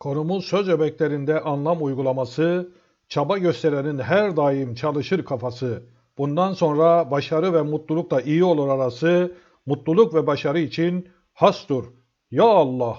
Konumuz söz öbeklerinde anlam uygulaması, çaba gösterenin her daim çalışır kafası. Bundan sonra başarı ve mutluluk da iyi olur arası, mutluluk ve başarı için hastur. Ya Allah!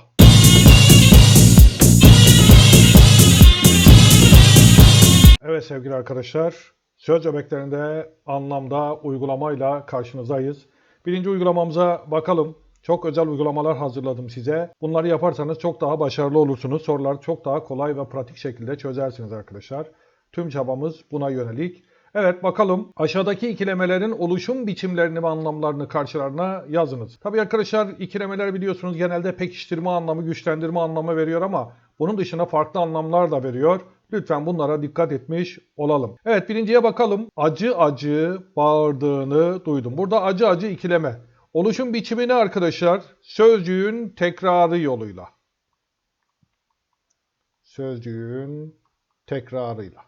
Evet sevgili arkadaşlar, söz öbeklerinde anlamda uygulamayla karşınızdayız. Birinci uygulamamıza bakalım. Çok özel uygulamalar hazırladım size. Bunları yaparsanız çok daha başarılı olursunuz. Soruları çok daha kolay ve pratik şekilde çözersiniz arkadaşlar. Tüm çabamız buna yönelik. Evet bakalım aşağıdaki ikilemelerin oluşum biçimlerini ve anlamlarını karşılarına yazınız. Tabii arkadaşlar ikilemeler biliyorsunuz genelde pekiştirme anlamı, güçlendirme anlamı veriyor ama bunun dışında farklı anlamlar da veriyor. Lütfen bunlara dikkat etmiş olalım. Evet birinciye bakalım. Acı acı bağırdığını duydum. Burada acı acı ikileme. Oluşum biçimini arkadaşlar sözcüğün tekrarı yoluyla. Sözcüğün tekrarıyla.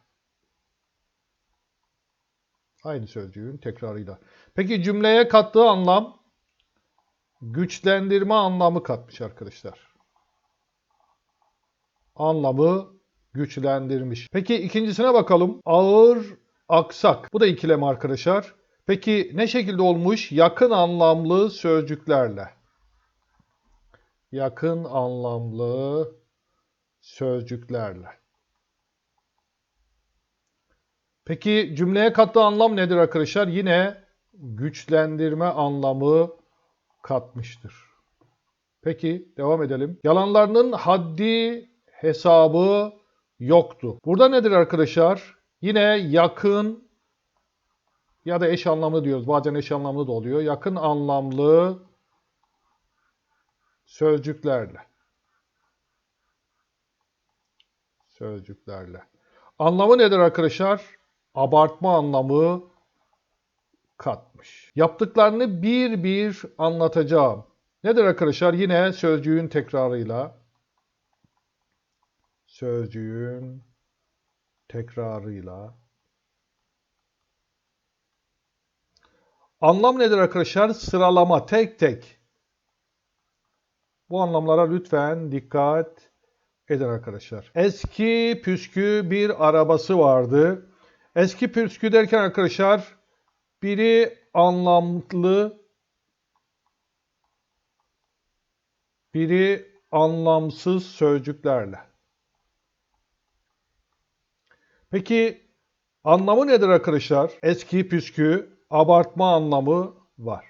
Aynı sözcüğün tekrarıyla. Peki cümleye kattığı anlam güçlendirme anlamı katmış arkadaşlar. Anlamı güçlendirmiş. Peki ikincisine bakalım. Ağır, aksak. Bu da ikileme arkadaşlar. Peki ne şekilde olmuş? Yakın anlamlı sözcüklerle. Yakın anlamlı sözcüklerle. Peki cümleye kattığı anlam nedir arkadaşlar? Yine güçlendirme anlamı katmıştır. Peki devam edelim. Yalanlarının haddi hesabı yoktu. Burada nedir arkadaşlar? Yine yakın ya da eş anlamlı diyoruz. Bazen eş anlamlı da oluyor. Yakın anlamlı sözcüklerle. Sözcüklerle. Anlamı nedir arkadaşlar? Abartma anlamı katmış. Yaptıklarını bir bir anlatacağım. Nedir arkadaşlar? Yine sözcüğün tekrarıyla. Sözcüğün tekrarıyla. Anlam nedir arkadaşlar? Sıralama tek tek. Bu anlamlara lütfen dikkat edin arkadaşlar. Eski püskü bir arabası vardı. Eski püskü derken arkadaşlar biri anlamlı, biri anlamsız sözcüklerle. Peki anlamı nedir arkadaşlar? Eski püskü abartma anlamı var.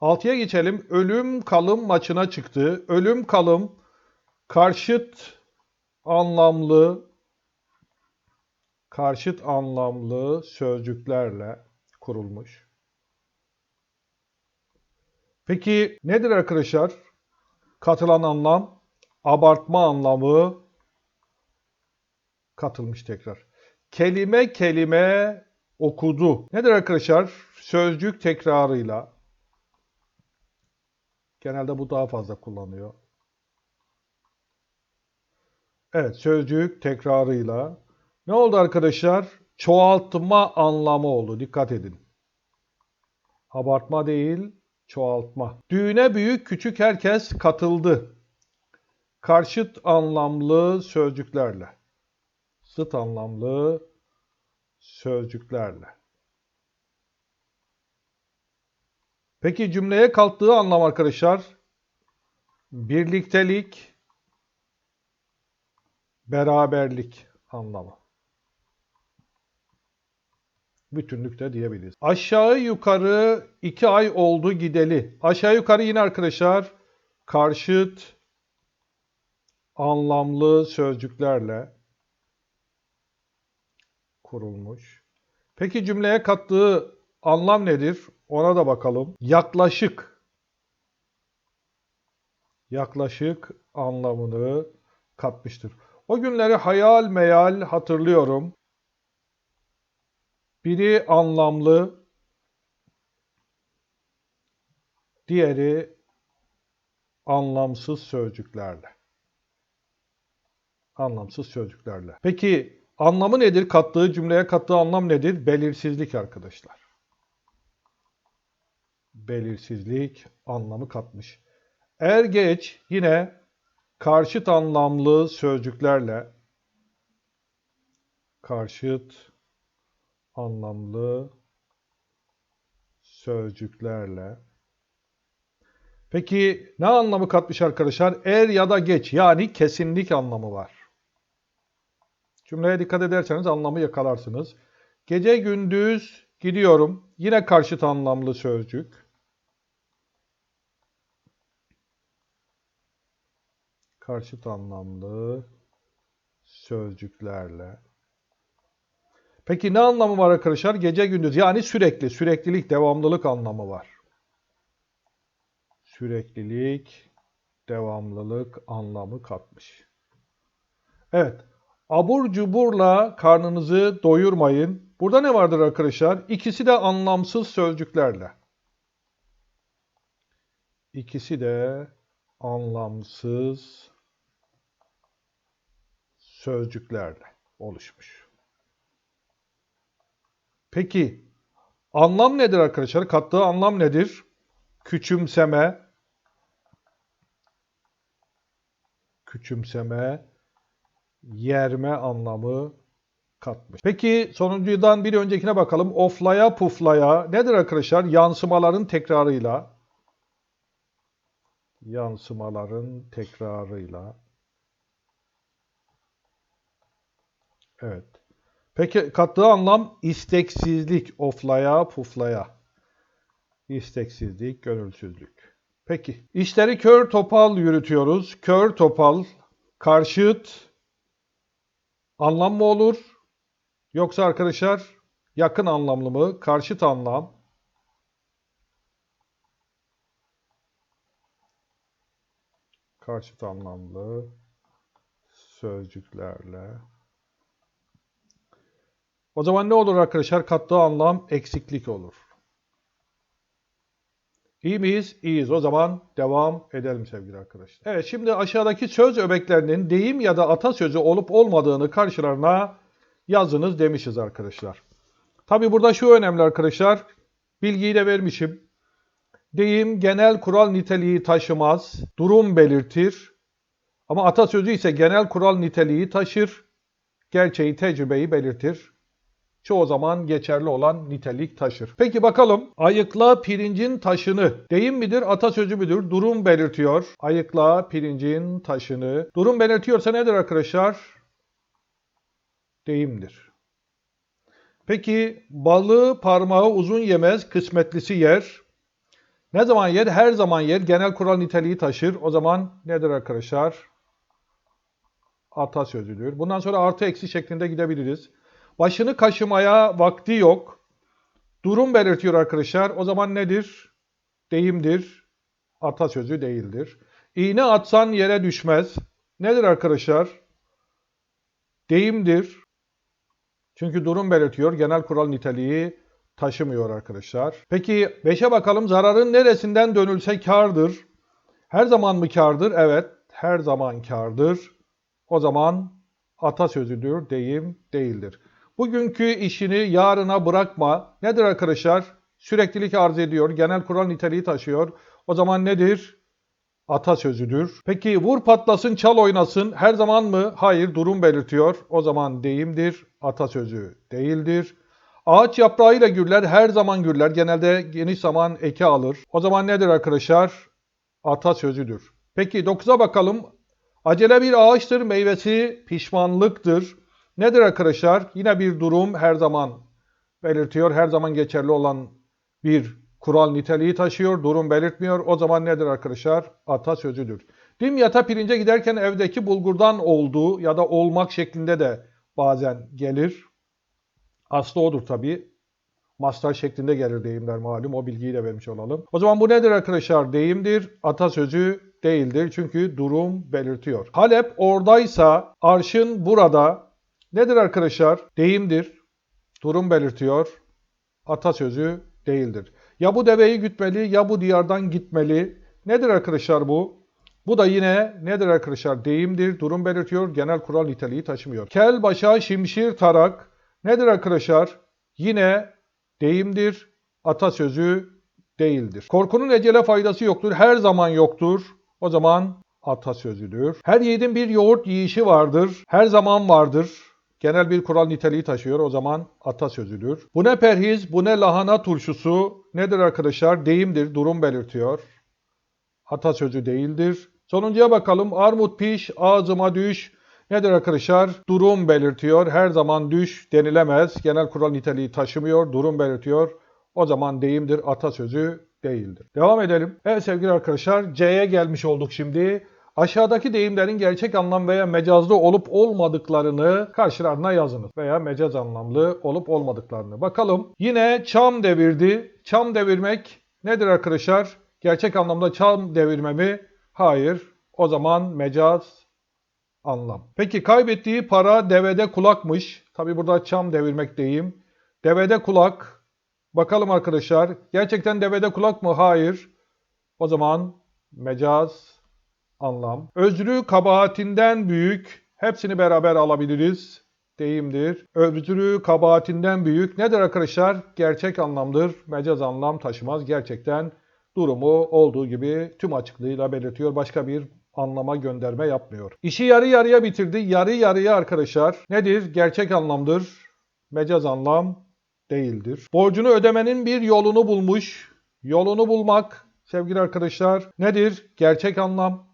Altıya geçelim. Ölüm kalım maçına çıktı. Ölüm kalım karşıt anlamlı karşıt anlamlı sözcüklerle kurulmuş. Peki nedir arkadaşlar? Katılan anlam abartma anlamı katılmış tekrar. Kelime kelime okudu. Nedir arkadaşlar? Sözcük tekrarıyla. Genelde bu daha fazla kullanıyor. Evet, sözcük tekrarıyla. Ne oldu arkadaşlar? Çoğaltma anlamı oldu. Dikkat edin. Abartma değil, çoğaltma. Düğüne büyük küçük herkes katıldı. Karşıt anlamlı sözcüklerle. Zıt anlamlı sözcüklerle. Peki cümleye kalktığı anlam arkadaşlar? Birliktelik, beraberlik anlamı. Bütünlükte diyebiliriz. Aşağı yukarı iki ay oldu gideli. Aşağı yukarı yine arkadaşlar karşıt anlamlı sözcüklerle kurulmuş. Peki cümleye kattığı anlam nedir? Ona da bakalım. Yaklaşık. Yaklaşık anlamını katmıştır. O günleri hayal meyal hatırlıyorum. Biri anlamlı, diğeri anlamsız sözcüklerle. Anlamsız sözcüklerle. Peki anlamı nedir? Kattığı cümleye kattığı anlam nedir? Belirsizlik arkadaşlar. Belirsizlik anlamı katmış. Er geç yine karşıt anlamlı sözcüklerle karşıt anlamlı sözcüklerle Peki ne anlamı katmış arkadaşlar? Er ya da geç yani kesinlik anlamı var. Cümleye dikkat ederseniz anlamı yakalarsınız. Gece gündüz gidiyorum. Yine karşıt anlamlı sözcük. Karşıt anlamlı sözcüklerle. Peki ne anlamı var arkadaşlar? Gece gündüz yani sürekli, süreklilik, devamlılık anlamı var. Süreklilik, devamlılık anlamı katmış. Evet. Abur cuburla karnınızı doyurmayın. Burada ne vardır arkadaşlar? İkisi de anlamsız sözcüklerle. İkisi de anlamsız sözcüklerle oluşmuş. Peki anlam nedir arkadaşlar? Kattığı anlam nedir? Küçümseme, küçümseme, yerme anlamı katmış. Peki sonuncudan bir öncekine bakalım. Oflaya puflaya nedir arkadaşlar? Yansımaların tekrarıyla. Yansımaların tekrarıyla. Evet. Peki kattığı anlam isteksizlik, oflaya, puflaya. İsteksizlik, gönülsüzlük. Peki. İşleri kör topal yürütüyoruz. Kör topal, karşıt anlam mı olur? Yoksa arkadaşlar yakın anlamlı mı? Karşıt anlam. Karşıt anlamlı sözcüklerle. O zaman ne olur arkadaşlar? Kattığı anlam eksiklik olur. İyi miyiz? İyiyiz. O zaman devam edelim sevgili arkadaşlar. Evet şimdi aşağıdaki söz öbeklerinin deyim ya da atasözü olup olmadığını karşılarına yazınız demişiz arkadaşlar. Tabi burada şu önemli arkadaşlar. Bilgiyi de vermişim. Deyim genel kural niteliği taşımaz, durum belirtir. Ama atasözü ise genel kural niteliği taşır, gerçeği, tecrübeyi belirtir çoğu zaman geçerli olan nitelik taşır. Peki bakalım ayıkla pirincin taşını deyim midir atasözü müdür? Durum belirtiyor. Ayıkla pirincin taşını. Durum belirtiyorsa nedir arkadaşlar? Deyimdir. Peki balığı parmağı uzun yemez kısmetlisi yer. Ne zaman yer? Her zaman yer. Genel kural niteliği taşır. O zaman nedir arkadaşlar? Atasözüdür. Bundan sonra artı eksi şeklinde gidebiliriz. Başını kaşımaya vakti yok. Durum belirtiyor arkadaşlar. O zaman nedir? Deyimdir. Atasözü değildir. İğne atsan yere düşmez. Nedir arkadaşlar? Deyimdir. Çünkü durum belirtiyor. Genel kural niteliği taşımıyor arkadaşlar. Peki 5'e bakalım. Zararın neresinden dönülse kardır. Her zaman mı kardır? Evet. Her zaman kardır. O zaman atasözüdür, deyim değildir. Bugünkü işini yarına bırakma. Nedir arkadaşlar? Süreklilik arz ediyor. Genel kural niteliği taşıyor. O zaman nedir? Atasözüdür. Peki vur patlasın çal oynasın her zaman mı? Hayır durum belirtiyor. O zaman deyimdir. Atasözü değildir. Ağaç yaprağıyla gürler her zaman gürler. Genelde geniş zaman eke alır. O zaman nedir arkadaşlar? Atasözüdür. Peki 9'a bakalım. Acele bir ağaçtır meyvesi pişmanlıktır. Nedir arkadaşlar? Yine bir durum her zaman belirtiyor. Her zaman geçerli olan bir kural niteliği taşıyor. Durum belirtmiyor. O zaman nedir arkadaşlar? Atasözüdür. Dimyata pirince giderken evdeki bulgurdan olduğu ya da olmak şeklinde de bazen gelir. Aslı odur tabii. Mastar şeklinde gelir deyimler malum. O bilgiyi de vermiş olalım. O zaman bu nedir arkadaşlar? Deyimdir. Atasözü değildir. Çünkü durum belirtiyor. Halep oradaysa arşın burada Nedir arkadaşlar? Deyimdir. Durum belirtiyor. Atasözü değildir. Ya bu deveyi gütmeli ya bu diyardan gitmeli. Nedir arkadaşlar bu? Bu da yine nedir arkadaşlar? Deyimdir. Durum belirtiyor. Genel kural niteliği taşımıyor. Kel başa şimşir tarak. Nedir arkadaşlar? Yine deyimdir. Atasözü değildir. Korkunun ecele faydası yoktur. Her zaman yoktur. O zaman atasözüdür. Her yiğidin bir yoğurt yiyişi vardır. Her zaman vardır. Genel bir kural niteliği taşıyor. O zaman atasözüdür. Bu ne perhiz, bu ne lahana turşusu nedir arkadaşlar? Deyimdir, durum belirtiyor. Atasözü değildir. Sonuncuya bakalım. Armut piş, ağzıma düş. Nedir arkadaşlar? Durum belirtiyor. Her zaman düş denilemez. Genel kural niteliği taşımıyor. Durum belirtiyor. O zaman deyimdir, atasözü değildir. Devam edelim. Evet sevgili arkadaşlar C'ye gelmiş olduk şimdi. Aşağıdaki deyimlerin gerçek anlam veya mecazlı olup olmadıklarını karşılarına yazınız. Veya mecaz anlamlı olup olmadıklarını. Bakalım. Yine çam devirdi. Çam devirmek nedir arkadaşlar? Gerçek anlamda çam devirme mi? Hayır. O zaman mecaz anlam. Peki kaybettiği para devede kulakmış. Tabi burada çam devirmek deyim. Devede kulak. Bakalım arkadaşlar. Gerçekten devede kulak mı? Hayır. O zaman mecaz anlam. Özrü kabahatinden büyük. Hepsini beraber alabiliriz. Deyimdir. Özrü kabahatinden büyük. Nedir arkadaşlar? Gerçek anlamdır. Mecaz anlam taşımaz. Gerçekten durumu olduğu gibi tüm açıklığıyla belirtiyor. Başka bir anlama gönderme yapmıyor. İşi yarı yarıya bitirdi. Yarı yarıya arkadaşlar. Nedir? Gerçek anlamdır. Mecaz anlam değildir. Borcunu ödemenin bir yolunu bulmuş. Yolunu bulmak sevgili arkadaşlar nedir? Gerçek anlam.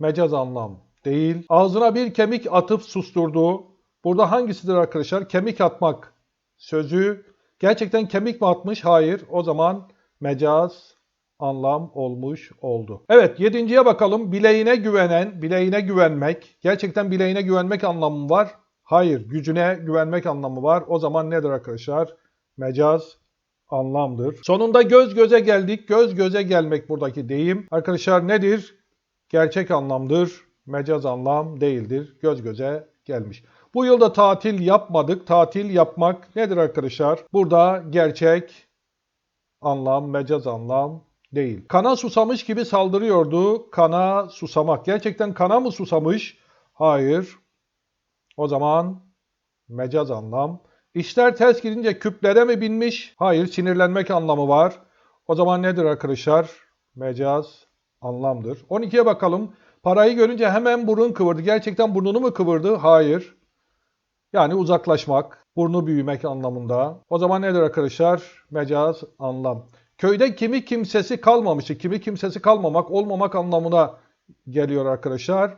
Mecaz anlam değil. Ağzına bir kemik atıp susturdu. Burada hangisidir arkadaşlar? Kemik atmak sözü. Gerçekten kemik mi atmış? Hayır. O zaman mecaz anlam olmuş oldu. Evet yedinciye bakalım. Bileğine güvenen, bileğine güvenmek. Gerçekten bileğine güvenmek anlamı var. Hayır, gücüne güvenmek anlamı var. O zaman nedir arkadaşlar? Mecaz anlamdır. Sonunda göz göze geldik. Göz göze gelmek buradaki deyim. Arkadaşlar nedir? Gerçek anlamdır. Mecaz anlam değildir. Göz göze gelmiş. Bu yılda tatil yapmadık. Tatil yapmak nedir arkadaşlar? Burada gerçek anlam, mecaz anlam değil. Kana susamış gibi saldırıyordu. Kana susamak. Gerçekten kana mı susamış? Hayır. O zaman mecaz anlam. İşler ters gidince küplere mi binmiş? Hayır, sinirlenmek anlamı var. O zaman nedir arkadaşlar? Mecaz anlamdır. 12'ye bakalım. Parayı görünce hemen burun kıvırdı. Gerçekten burnunu mu kıvırdı? Hayır. Yani uzaklaşmak, burnu büyümek anlamında. O zaman nedir arkadaşlar? Mecaz anlam. Köyde kimi kimsesi kalmamıştı. Kimi kimsesi kalmamak, olmamak anlamına geliyor arkadaşlar.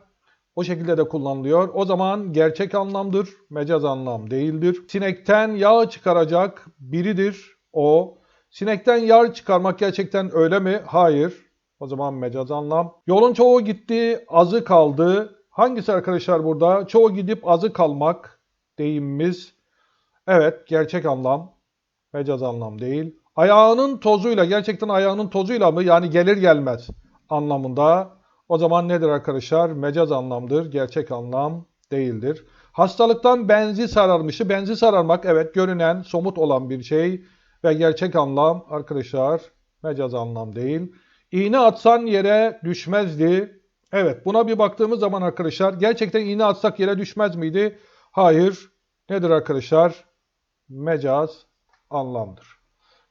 O şekilde de kullanılıyor. O zaman gerçek anlamdır, mecaz anlam değildir. Sinekten yağ çıkaracak biridir o. Sinekten yağ çıkarmak gerçekten öyle mi? Hayır. O zaman mecaz anlam. Yolun çoğu gitti, azı kaldı. Hangisi arkadaşlar burada? Çoğu gidip azı kalmak deyimimiz. Evet, gerçek anlam. Mecaz anlam değil. Ayağının tozuyla, gerçekten ayağının tozuyla mı? Yani gelir gelmez anlamında. O zaman nedir arkadaşlar? Mecaz anlamdır, gerçek anlam değildir. Hastalıktan benzi sararmışı. Benzi sararmak evet görünen, somut olan bir şey ve gerçek anlam arkadaşlar mecaz anlam değil. İğne atsan yere düşmezdi. Evet buna bir baktığımız zaman arkadaşlar gerçekten iğne atsak yere düşmez miydi? Hayır. Nedir arkadaşlar? Mecaz anlamdır.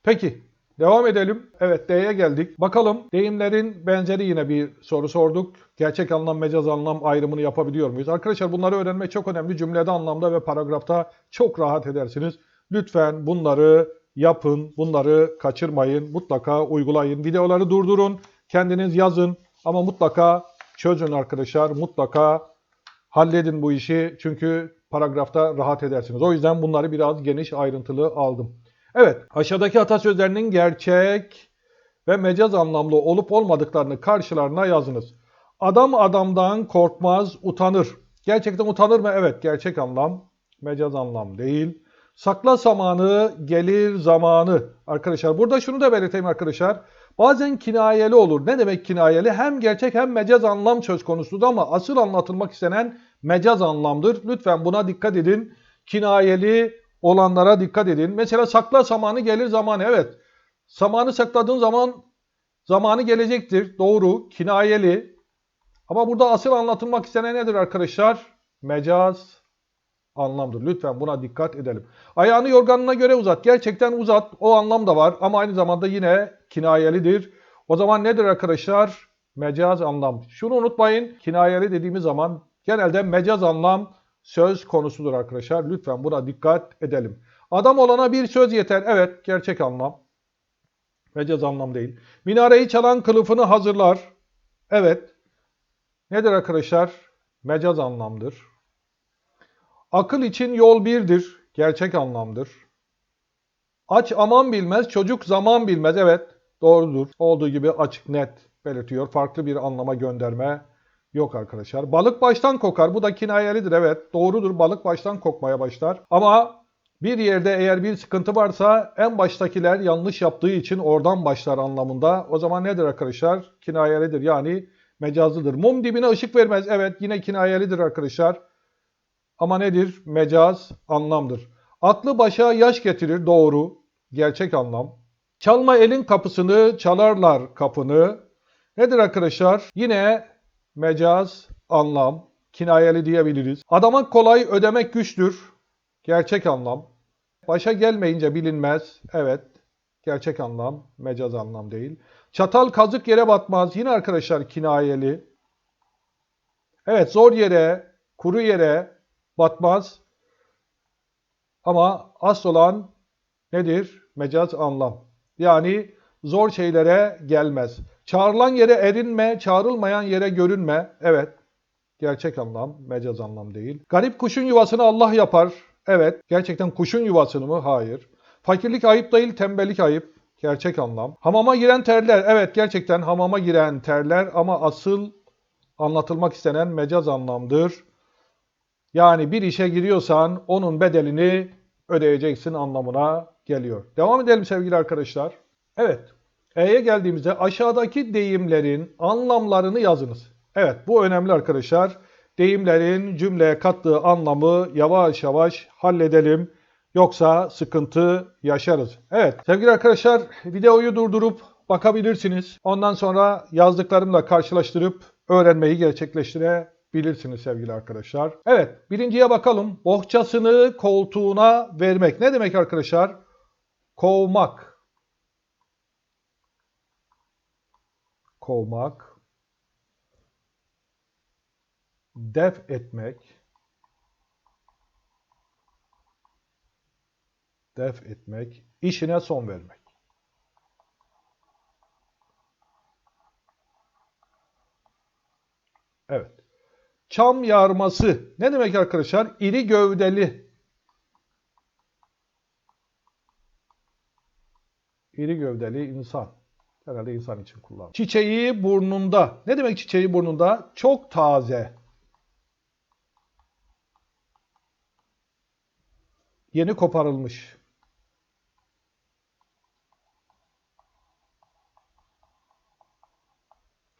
Peki devam edelim. Evet D'ye geldik. Bakalım deyimlerin benzeri yine bir soru sorduk. Gerçek anlam, mecaz anlam ayrımını yapabiliyor muyuz? Arkadaşlar bunları öğrenmek çok önemli. Cümlede, anlamda ve paragrafta çok rahat edersiniz. Lütfen bunları yapın, bunları kaçırmayın. Mutlaka uygulayın. Videoları durdurun, kendiniz yazın ama mutlaka çözün arkadaşlar. Mutlaka halledin bu işi çünkü paragrafta rahat edersiniz. O yüzden bunları biraz geniş ayrıntılı aldım. Evet, aşağıdaki atasözlerinin gerçek ve mecaz anlamlı olup olmadıklarını karşılarına yazınız. Adam adamdan korkmaz, utanır. Gerçekten utanır mı? Evet, gerçek anlam. Mecaz anlam değil. Sakla zamanı, gelir zamanı. Arkadaşlar burada şunu da belirteyim arkadaşlar. Bazen kinayeli olur. Ne demek kinayeli? Hem gerçek hem mecaz anlam söz konusudur ama asıl anlatılmak istenen mecaz anlamdır. Lütfen buna dikkat edin. Kinayeli olanlara dikkat edin. Mesela sakla zamanı gelir zamanı. Evet. Zamanı sakladığın zaman zamanı gelecektir. Doğru. Kinayeli. Ama burada asıl anlatılmak istenen nedir arkadaşlar? Mecaz anlamdır. Lütfen buna dikkat edelim. Ayağını yorganına göre uzat. Gerçekten uzat. O anlam da var ama aynı zamanda yine kinayelidir. O zaman nedir arkadaşlar? Mecaz anlam. Şunu unutmayın. Kinayeli dediğimiz zaman genelde mecaz anlam söz konusudur arkadaşlar. Lütfen buna dikkat edelim. Adam olana bir söz yeter. Evet, gerçek anlam. Mecaz anlam değil. Minareyi çalan kılıfını hazırlar. Evet. Nedir arkadaşlar? Mecaz anlamdır. Akıl için yol birdir. Gerçek anlamdır. Aç aman bilmez, çocuk zaman bilmez. Evet, doğrudur. Olduğu gibi açık net belirtiyor. Farklı bir anlama gönderme yok arkadaşlar. Balık baştan kokar. Bu da kinayelidir. Evet, doğrudur. Balık baştan kokmaya başlar. Ama bir yerde eğer bir sıkıntı varsa en baştakiler yanlış yaptığı için oradan başlar anlamında. O zaman nedir arkadaşlar? Kinayelidir. Yani mecazlıdır. Mum dibine ışık vermez. Evet, yine kinayelidir arkadaşlar. Ama nedir? Mecaz anlamdır. Aklı başa yaş getirir. Doğru. Gerçek anlam. Çalma elin kapısını, çalarlar kapını. Nedir arkadaşlar? Yine mecaz anlam. Kinayeli diyebiliriz. Adamak kolay, ödemek güçtür. Gerçek anlam. Başa gelmeyince bilinmez. Evet. Gerçek anlam. Mecaz anlam değil. Çatal kazık yere batmaz. Yine arkadaşlar kinayeli. Evet zor yere, kuru yere batmaz. Ama asıl olan nedir? Mecaz anlam. Yani zor şeylere gelmez. Çağrılan yere erinme, çağrılmayan yere görünme. Evet. Gerçek anlam, mecaz anlam değil. Garip kuşun yuvasını Allah yapar. Evet. Gerçekten kuşun yuvasını mı? Hayır. Fakirlik ayıp değil, tembellik ayıp. Gerçek anlam. Hamama giren terler. Evet gerçekten hamama giren terler ama asıl anlatılmak istenen mecaz anlamdır. Yani bir işe giriyorsan onun bedelini ödeyeceksin anlamına geliyor. Devam edelim sevgili arkadaşlar. Evet. E'ye geldiğimizde aşağıdaki deyimlerin anlamlarını yazınız. Evet bu önemli arkadaşlar. Deyimlerin cümleye kattığı anlamı yavaş yavaş halledelim. Yoksa sıkıntı yaşarız. Evet sevgili arkadaşlar videoyu durdurup bakabilirsiniz. Ondan sonra yazdıklarımla karşılaştırıp öğrenmeyi gerçekleştirebilirsiniz sevgili arkadaşlar. Evet birinciye bakalım. Bohçasını koltuğuna vermek. Ne demek arkadaşlar? Kovmak. Kovmak. Def etmek. Def etmek. işine son vermek. Evet. Çam yarması. Ne demek arkadaşlar? İri gövdeli. İri gövdeli insan. Herhalde insan için kullanılır. Çiçeği burnunda. Ne demek çiçeği burnunda? Çok taze. Yeni koparılmış.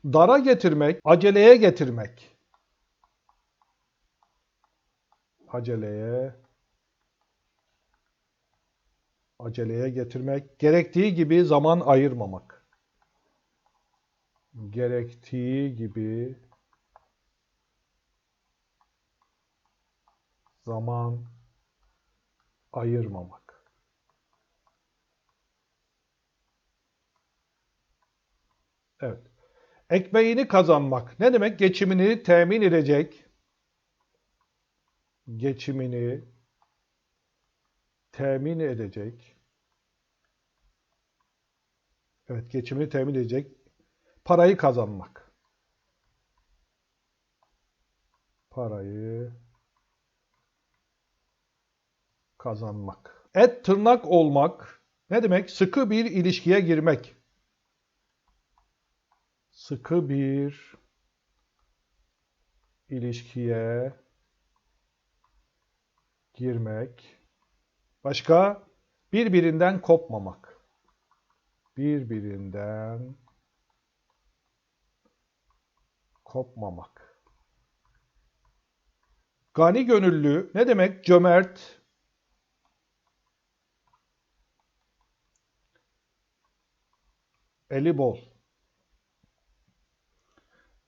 Dara getirmek, aceleye getirmek. Aceleye aceleye getirmek, gerektiği gibi zaman ayırmamak. Gerektiği gibi zaman ayırmamak. Evet. Ekmeğini kazanmak. Ne demek? Geçimini temin edecek. Geçimini temin edecek. Evet, geçimini temin edecek. Parayı kazanmak. Parayı kazanmak. Et tırnak olmak ne demek? Sıkı bir ilişkiye girmek. Sıkı bir ilişkiye girmek. Başka? Birbirinden kopmamak. Birbirinden kopmamak. Gani gönüllü ne demek? Cömert. Eli bol.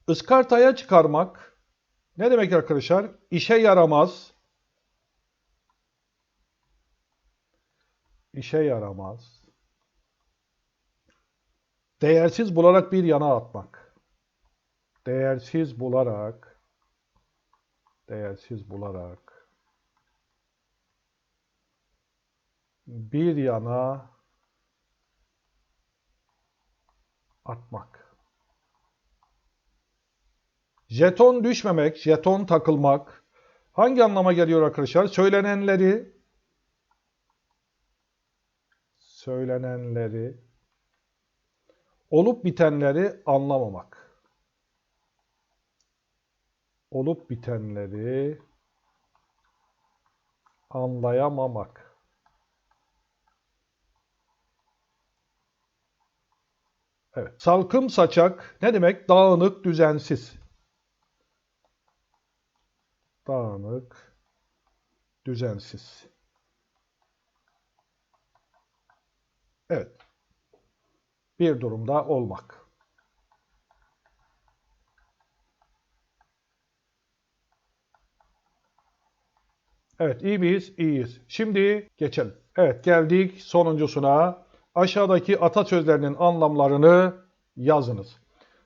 Iskartaya çıkarmak ne demek arkadaşlar? İşe yaramaz. İşe yaramaz. Değersiz bularak bir yana atmak. değersiz bularak değersiz bularak bir yana atmak. Jeton düşmemek, jeton takılmak hangi anlama geliyor arkadaşlar? Söylenenleri söylenenleri olup bitenleri anlamamak. Olup bitenleri anlayamamak. Evet. Salkım saçak ne demek? Dağınık, düzensiz. Dağınık, düzensiz. Evet. Bir durumda olmak. Evet, iyi miyiz? İyiyiz. Şimdi geçelim. Evet, geldik sonuncusuna. Aşağıdaki atasözlerinin anlamlarını yazınız.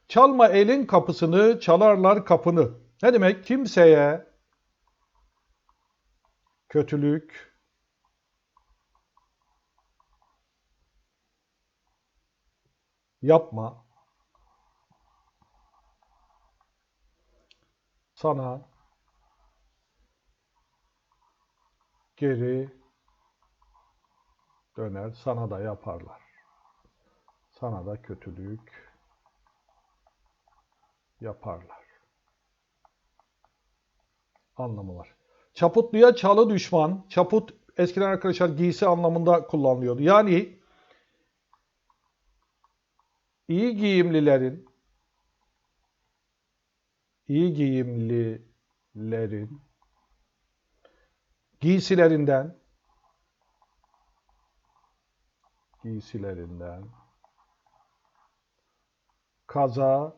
Çalma elin kapısını, çalarlar kapını. Ne demek? Kimseye kötülük yapma. Sana geri döner, sana da yaparlar. Sana da kötülük yaparlar. Anlamı var. Çaputluya çalı düşman. Çaput eskiden arkadaşlar giysi anlamında kullanılıyordu. Yani iyi giyimlilerin iyi giyimlilerin giysilerinden giysilerinden kaza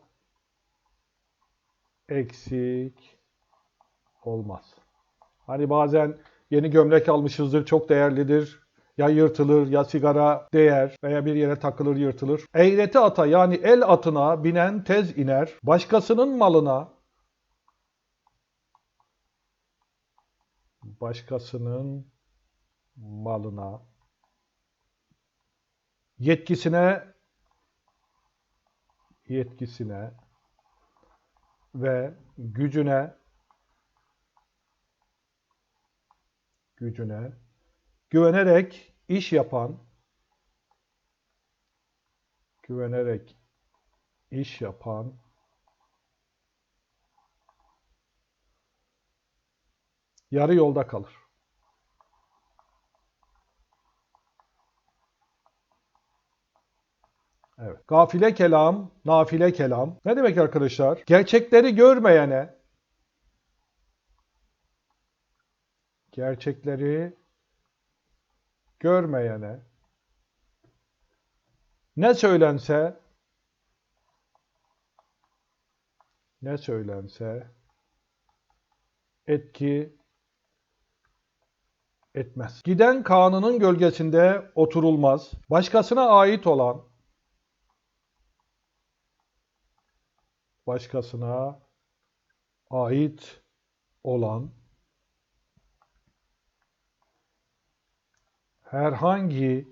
eksik olmaz. Hani bazen yeni gömlek almışızdır, çok değerlidir. Ya yırtılır ya sigara değer veya bir yere takılır yırtılır. Eğreti ata yani el atına binen tez iner. Başkasının malına başkasının malına yetkisine yetkisine ve gücüne gücüne güvenerek iş yapan güvenerek iş yapan yarı yolda kalır. Evet. Gafile kelam, nafile kelam. Ne demek arkadaşlar? Gerçekleri görmeyene, gerçekleri görmeyene ne söylense ne söylense etki etmez. Giden kanının gölgesinde oturulmaz. Başkasına ait olan başkasına ait olan herhangi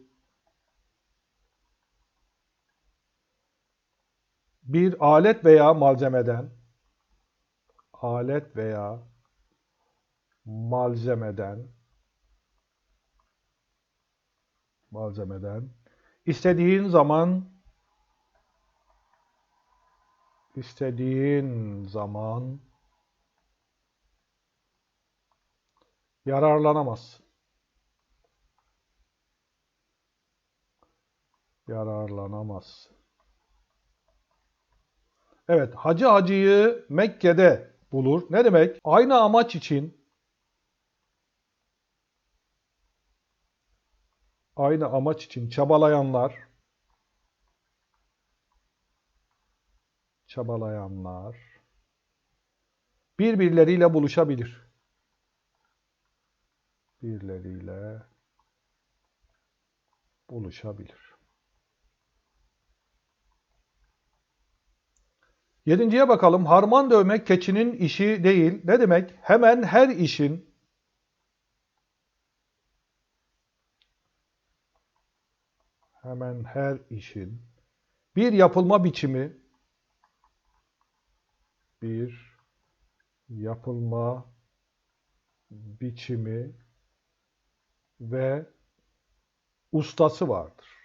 bir alet veya malzemeden alet veya malzemeden malzemeden istediğin zaman istediğin zaman yararlanamazsın. Yararlanamaz. Evet, hacı hacıyı Mekke'de bulur. Ne demek? Aynı amaç için aynı amaç için çabalayanlar çabalayanlar birbirleriyle buluşabilir. Birbirleriyle buluşabilir. Yedinciye bakalım. Harman dövmek keçinin işi değil. Ne demek? Hemen her işin hemen her işin bir yapılma biçimi bir yapılma biçimi ve ustası vardır.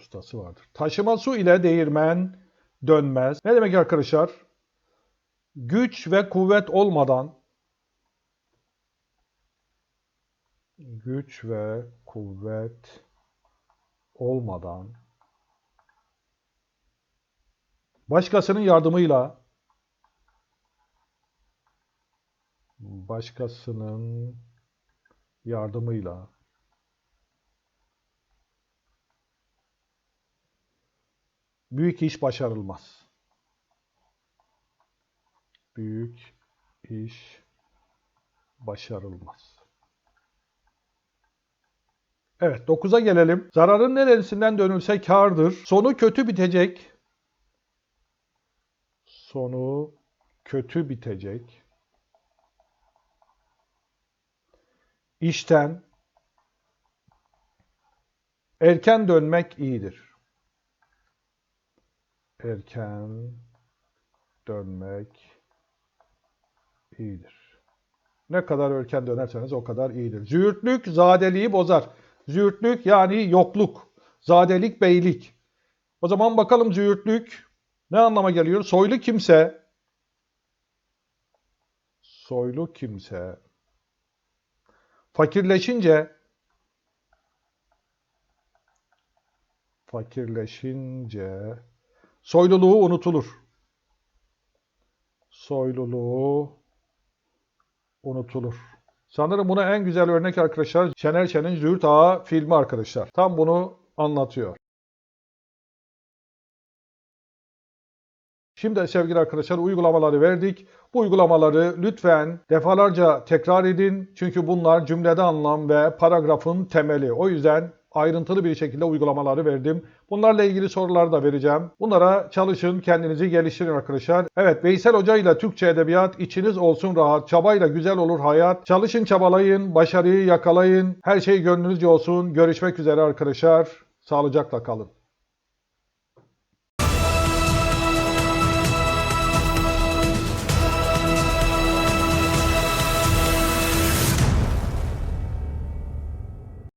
Ustası vardır. Taşıma su ile değirmen dönmez. Ne demek arkadaşlar? Güç ve kuvvet olmadan güç ve kuvvet olmadan başkasının yardımıyla başkasının yardımıyla büyük iş başarılmaz. Büyük iş başarılmaz. Evet 9'a gelelim. Zararın neresinden dönülse kârdır. Sonu kötü bitecek. Sonu kötü bitecek. İşten erken dönmek iyidir. Erken dönmek iyidir. Ne kadar erken dönerseniz o kadar iyidir. Züğürtlük zadeliği bozar. Züğürtlük yani yokluk. Zadelik beylik. O zaman bakalım züğürtlük ne anlama geliyor? Soylu kimse soylu kimse fakirleşince fakirleşince soyluluğu unutulur. Soyluluğu unutulur. Sanırım buna en güzel örnek arkadaşlar Şener Şen'in Züğürt Ağa filmi arkadaşlar. Tam bunu anlatıyor. Şimdi sevgili arkadaşlar uygulamaları verdik. Bu uygulamaları lütfen defalarca tekrar edin. Çünkü bunlar cümlede anlam ve paragrafın temeli. O yüzden ayrıntılı bir şekilde uygulamaları verdim. Bunlarla ilgili sorular da vereceğim. Bunlara çalışın, kendinizi geliştirin arkadaşlar. Evet, Veysel Hoca ile Türkçe Edebiyat içiniz olsun rahat, çabayla güzel olur hayat. Çalışın, çabalayın, başarıyı yakalayın. Her şey gönlünüzce olsun. Görüşmek üzere arkadaşlar. Sağlıcakla kalın.